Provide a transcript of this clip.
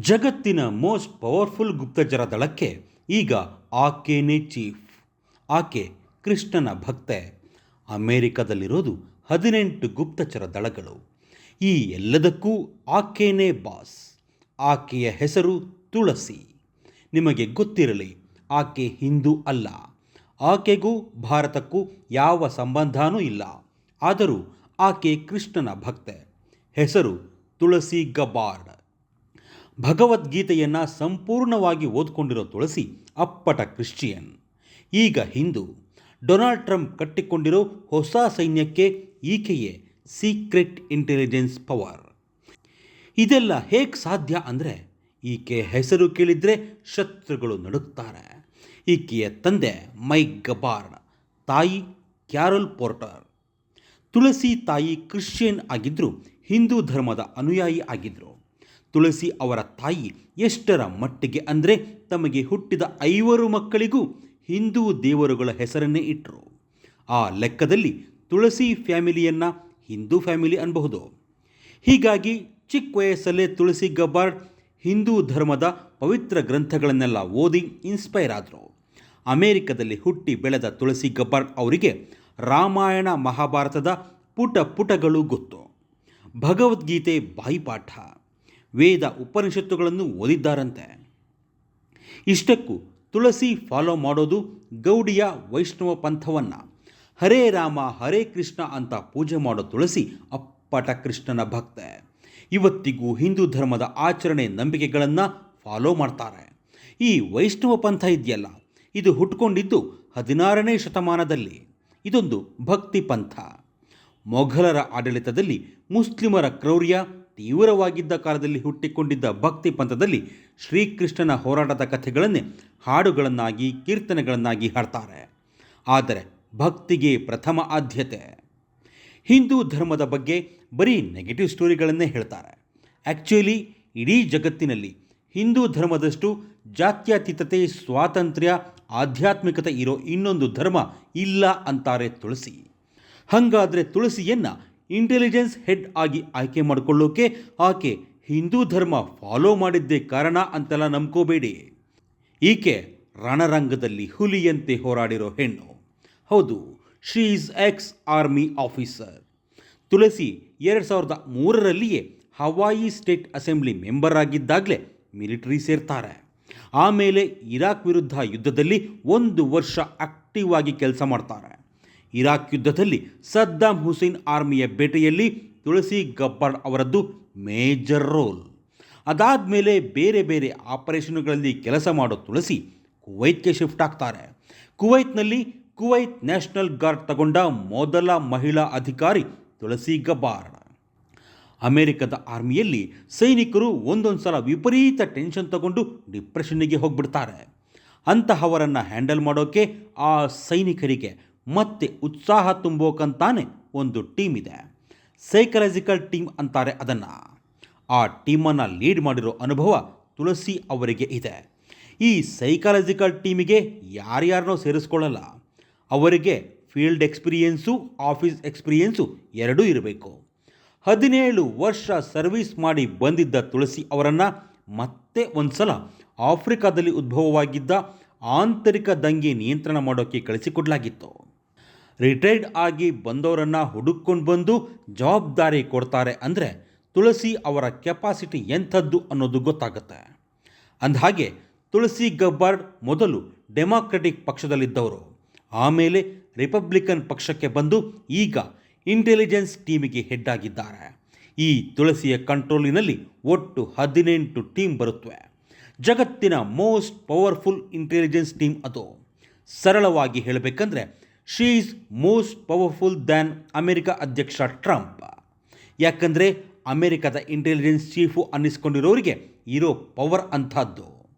ಜಗತ್ತಿನ most powerful ಗುಪ್ತಚರ ದಳಕ್ಕೆ ಈಗ ಆಕೆನೇ ಚೀಫ್. ಆಕೆ ಕೃಷ್ಣನ ಭಕ್ತೆ. ಅಮೇರಿಕದಲ್ಲಿರೋದು ಹದಿನೆಂಟು ಗುಪ್ತಚರ ದಳಗಳು. ಈ ಎಲ್ಲದಕ್ಕೂ ಆಕೆನೇ ಬಾಸ್. ಆಕೆಯ ಹೆಸರು ತುಳಸಿ. ನಿಮಗೆ ಗೊತ್ತಿರಲಿ, ಆಕೆ ಹಿಂದೂ ಅಲ್ಲ. ಆಕೆಗೂ ಭಾರತಕ್ಕೂ ಯಾವ ಸಂಬಂಧನೂ ಇಲ್ಲ. ಆದರೂ ಆಕೆ ಕೃಷ್ಣನ ಭಕ್ತೆ. ಹೆಸರು ತುಳಸಿ ಗಬ್ಬಾರ್ಡ್ ಭಗವದ್ಗೀತೆಯನ್ನು ಸಂಪೂರ್ಣವಾಗಿ ಓದ್ಕೊಂಡಿರೋ ತುಳಸಿ ಅಪ್ಪಟ ಕ್ರಿಶ್ಚಿಯನ್. ಈಗ ಹಿಂದೂ, ಡೊನಾಲ್ಡ್ ಟ್ರಂಪ್ ಕಟ್ಟಿಕೊಂಡಿರೋ ಹೊಸ ಸೈನ್ಯಕ್ಕೆ ಈಕೆಯೇ ಸೀಕ್ರೆಟ್ ಇಂಟೆಲಿಜೆನ್ಸ್ ಪವರ್. ಇದೆಲ್ಲ ಹೇಗೆ ಸಾಧ್ಯ ಅಂದರೆ, ಈಕೆ ಹೆಸರು ಕೇಳಿದರೆ ಶತ್ರುಗಳು ನಡುಕ್ತಾರೆ ಈಕೆಯ ತಂದೆ ಮೈಕ್ ಗಬಾರ್ಡ್ ತಾಯಿ ಕ್ಯಾರಲ್ ಪೋರ್ಟರ್. ತುಳಸಿ ತಾಯಿ ಕ್ರಿಶ್ಚಿಯನ್ ಆಗಿದ್ದರು ಹಿಂದೂ ಧರ್ಮದ ಅನುಯಾಯಿ ಆಗಿದ್ದರು ತುಳಸಿ ಅವರ ತಾಯಿ ಎಷ್ಟರ ಮಟ್ಟಿಗೆ ಅಂದರೆ ತಮಗೆ ಹುಟ್ಟಿದ ಐವರು ಮಕ್ಕಳಿಗೂ ಹಿಂದೂ ದೇವರುಗಳ ಹೆಸರನ್ನೇ ಇಟ್ಟರು ಆ ಲೆಕ್ಕದಲ್ಲಿ ತುಳಸಿ ಫ್ಯಾಮಿಲಿಯನ್ನು ಹಿಂದೂ ಫ್ಯಾಮಿಲಿ ಅನ್ಬಹುದು. ಹೀಗಾಗಿ ಚಿಕ್ಕ ವಯಸ್ಸಲ್ಲೇ ತುಳಸಿ ಗಬ್ಬಾರ್ಡ್ ಹಿಂದೂ ಧರ್ಮದ ಪವಿತ್ರ ಗ್ರಂಥಗಳನ್ನೆಲ್ಲ ಓದಿ ಇನ್ಸ್ಪೈರ್ ಆದರು. ಅಮೇರಿಕದಲ್ಲಿ ಹುಟ್ಟಿ ಬೆಳೆದ ತುಳಸಿ ಗಬ್ಬಾರ್ಡ್ ಅವರಿಗೆ ರಾಮಾಯಣ ಮಹಾಭಾರತದ ಪುಟ ಪುಟಗಳು ಗೊತ್ತು. ಭಗವದ್ಗೀತೆ ಬಾಯಿಪಾಠ. ವೇದ ಉಪನಿಷತ್ತುಗಳನ್ನು ಓದಿದ್ದಾರಂತೆ. ಇಷ್ಟಕ್ಕೂ ತುಳಸಿ ಫಾಲೋ ಮಾಡೋದು ಗೌಡಿಯ ವೈಷ್ಣವ ಪಂಥವನ್ನು. ಹರೇ ರಾಮ, ಹರೇ ಕೃಷ್ಣ ಅಂತ ಪೂಜೆ ಮಾಡೋ ತುಳಸಿ ಅಪ್ಪಟ ಕೃಷ್ಣನ ಭಕ್ತೆ. ಇವತ್ತಿಗೂ ಹಿಂದೂ ಧರ್ಮದ ಆಚರಣೆ ನಂಬಿಕೆಗಳನ್ನು ಫಾಲೋ ಮಾಡ್ತಾರೆ. ಈ ವೈಷ್ಣವ ಪಂಥ ಇದೆಯಲ್ಲ, ಇದು ಹುಟ್ಕೊಂಡಿದ್ದು ಹದಿನಾರನೇ ಶತಮಾನದಲ್ಲಿ. ಇದೊಂದು ಭಕ್ತಿ ಪಂಥ. ಮೊಘಲರ ಆಡಳಿತದಲ್ಲಿ ಮುಸ್ಲಿಮರ ಕ್ರೌರ್ಯ ತೀವ್ರವಾಗಿದ್ದ ಕಾಲದಲ್ಲಿ ಹುಟ್ಟಿಕೊಂಡಿದ್ದ ಭಕ್ತಿ ಪಂಥದಲ್ಲಿ ಶ್ರೀಕೃಷ್ಣನ ಹೋರಾಟದ ಕಥೆಗಳನ್ನೇ ಹಾಡುಗಳನ್ನಾಗಿ, ಕೀರ್ತನೆಗಳನ್ನಾಗಿ ಹಾಡ್ತಾರೆ. ಆದರೆ ಭಕ್ತಿಗೆ ಪ್ರಥಮ ಆದ್ಯತೆ. ಹಿಂದೂ ಧರ್ಮದ ಬಗ್ಗೆ ಬರೀ ನೆಗೆಟಿವ್ ಸ್ಟೋರಿಗಳನ್ನೇ ಹೇಳ್ತಾರೆ. ಆ್ಯಕ್ಚುಲಿ ಇಡೀ ಜಗತ್ತಿನಲ್ಲಿ ಹಿಂದೂ ಧರ್ಮದಷ್ಟು ಜಾತ್ಯತೀತತೆ, ಸ್ವಾತಂತ್ರ್ಯ, ಆಧ್ಯಾತ್ಮಿಕತೆ ಇರೋ ಇನ್ನೊಂದು ಧರ್ಮ ಇಲ್ಲ ಅಂತಾರೆ ತುಳಸಿ. ಹಾಗಾದರೆ ತುಳಸಿಯನ್ನು ಇಂಟೆಲಿಜೆನ್ಸ್ ಹೆಡ್ ಆಗಿ ಆಯ್ಕೆ ಮಾಡಿಕೊಳ್ಳೋಕೆ ಆಕೆ ಹಿಂದೂ ಧರ್ಮ ಫಾಲೋ ಮಾಡಿದ್ದೇ ಕಾರಣ ಅಂತೆಲ್ಲ ನಂಬ್ಕೋಬೇಡಿ. ಈಕೆ ರಣರಂಗದಲ್ಲಿ ಹುಲಿಯಂತೆ ಹೋರಾಡಿರೋ ಹೆಣ್ಣು. ಹೌದು she is ex army officer Tulsi ಎರಡು ಸಾವಿರದ ಮೂರರಲ್ಲಿಯೇ ಹವಾಯಿ ಸ್ಟೇಟ್ ಅಸೆಂಬ್ಲಿ ಮೆಂಬರ್ ಆಗಿದ್ದಾಗಲೇ ಮಿಲಿಟರಿ ಸೇರ್ತಾರೆ. ಆಮೇಲೆ ಇರಾಕ್ ವಿರುದ್ಧ ಯುದ್ಧದಲ್ಲಿ ಒಂದು ವರ್ಷ ಆಕ್ಟಿವ್ ಆಗಿ ಕೆಲಸ ಮಾಡ್ತಾರೆ. ಇರಾಕ್ ಯುದ್ಧದಲ್ಲಿ ಸದ್ದಾಂ ಹುಸೇನ್ ಆರ್ಮಿಯ ಬೇಟೆಯಲ್ಲಿ ತುಳಸಿ ಗಬ್ಬರ್ ಅವರದ್ದು ಮೇಜರ್ ರೋಲ್. ಅದಾದ ಮೇಲೆ ಬೇರೆ ಬೇರೆ ಆಪರೇಷನ್ಗಳಲ್ಲಿ ಕೆಲಸ ಮಾಡೋ ತುಳಸಿ ಕುವೈತ್ಗೆ ಶಿಫ್ಟ್ ಆಗ್ತಾರೆ. ಕುವೈತ್ನಲ್ಲಿ ಕುವೈತ್ ನ್ಯಾಷನಲ್ ಗಾರ್ಡ್ ತಗೊಂಡ ಮೊದಲ ಮಹಿಳಾ ಅಧಿಕಾರಿ ತುಳಸಿ ಗಬ್ಬಾರ್ಡ್ ಅಮೆರಿಕದ ಆರ್ಮಿಯಲ್ಲಿ ಸೈನಿಕರು ಒಂದೊಂದು ಸಲ ವಿಪರೀತ ಟೆನ್ಷನ್ ತಗೊಂಡು ಡಿಪ್ರೆಷನ್ನಿಗೆ ಹೋಗ್ಬಿಡ್ತಾರೆ. ಅಂತಹವರನ್ನು ಹ್ಯಾಂಡಲ್ ಮಾಡೋಕ್ಕೆ ಆ ಸೈನಿಕರಿಗೆ ಮತ್ತೆ ಉತ್ಸಾಹ ತುಂಬೋಕಂತಾನೆ ಒಂದು ಟೀಮ್ ಇದೆ ಸೈಕಲಾಜಿಕಲ್ ಟೀಮ್ ಅಂತಾರೆ ಅದನ್ನು. ಆ ಟೀಮನ್ನು ಲೀಡ್ ಮಾಡಿರೋ ಅನುಭವ ತುಳಸಿ ಅವರಿಗೆ ಇದೆ. ಈ ಸೈಕಾಲಜಿಕಲ್ ಟೀಮಿಗೆ ಯಾರ್ಯಾರನ್ನೋ ಸೇರಿಸ್ಕೊಳ್ಳಲ್ಲ. ಅವರಿಗೆ ಫೀಲ್ಡ್ ಎಕ್ಸ್ಪೀರಿಯೆನ್ಸು, ಆಫೀಸ್ ಎಕ್ಸ್ಪೀರಿಯೆನ್ಸು ಎರಡೂ ಇರಬೇಕು. ಹದಿನೇಳು ವರ್ಷ ಸರ್ವಿಸ್ ಮಾಡಿ ಬಂದಿದ್ದ ತುಳಸಿ ಅವರನ್ನು ಮತ್ತೆ ಒಂದು ಸಲ ಆಫ್ರಿಕಾದಲ್ಲಿ ಉದ್ಭವವಾಗಿದ್ದ ಆಂತರಿಕ ದಂಗೆ ನಿಯಂತ್ರಣ ಮಾಡೋಕ್ಕೆ ಕಳಿಸಿಕೊಡಲಾಗಿತ್ತು. ರಿಟೈರ್ಡ್ ಆಗಿ ಬಂದವರನ್ನು ಹುಡುಕೊಂಡು ಬಂದು ಜವಾಬ್ದಾರಿ ಕೊಡ್ತಾರೆ ಅಂದರೆ ತುಳಸಿ ಅವರ ಕೆಪಾಸಿಟಿ ಎಂಥದ್ದು ಅನ್ನೋದು ಗೊತ್ತಾಗುತ್ತೆ. ಅಂದಹಾಗೆ, ತುಳಸಿ ಗಬ್ಬಾರ್ಡ್ ಮೊದಲು ಡೆಮಾಕ್ರೆಟಿಕ್ ಪಕ್ಷದಲ್ಲಿದ್ದವರು. ಆಮೇಲೆ ರಿಪಬ್ಲಿಕನ್ ಪಕ್ಷಕ್ಕೆ ಬಂದು ಈಗ ಇಂಟೆಲಿಜೆನ್ಸ್ ಟೀಮಿಗೆ ಹೆಡ್ ಆಗಿದ್ದಾರೆ ಈ ತುಳಸಿಯ ಕಂಟ್ರೋಲಿನಲ್ಲಿ ಒಟ್ಟು ಹದಿನೆಂಟು ಟೀಮ್ ಬರುತ್ತವೆ ಜಗತ್ತಿನ ಮೋಸ್ಟ್ ಪವರ್ಫುಲ್ ಇಂಟೆಲಿಜೆನ್ಸ್ ಟೀಮ್ ಅದು. ಸರಳವಾಗಿ ಹೇಳಬೇಕಂದ್ರೆ she is most powerful than America ಅಧ್ಯಕ್ಷ ಟ್ರಂಪ್ ಯಾಕಂದರೆ ಅಮೆರಿಕದ ಇಂಟೆಲಿಜೆನ್ಸ್ ಚೀಫು ಅನ್ನಿಸ್ಕೊಂಡಿರೋರಿಗೆ ಇರೋ ಪವರ್ ಅಂಥದ್ದು.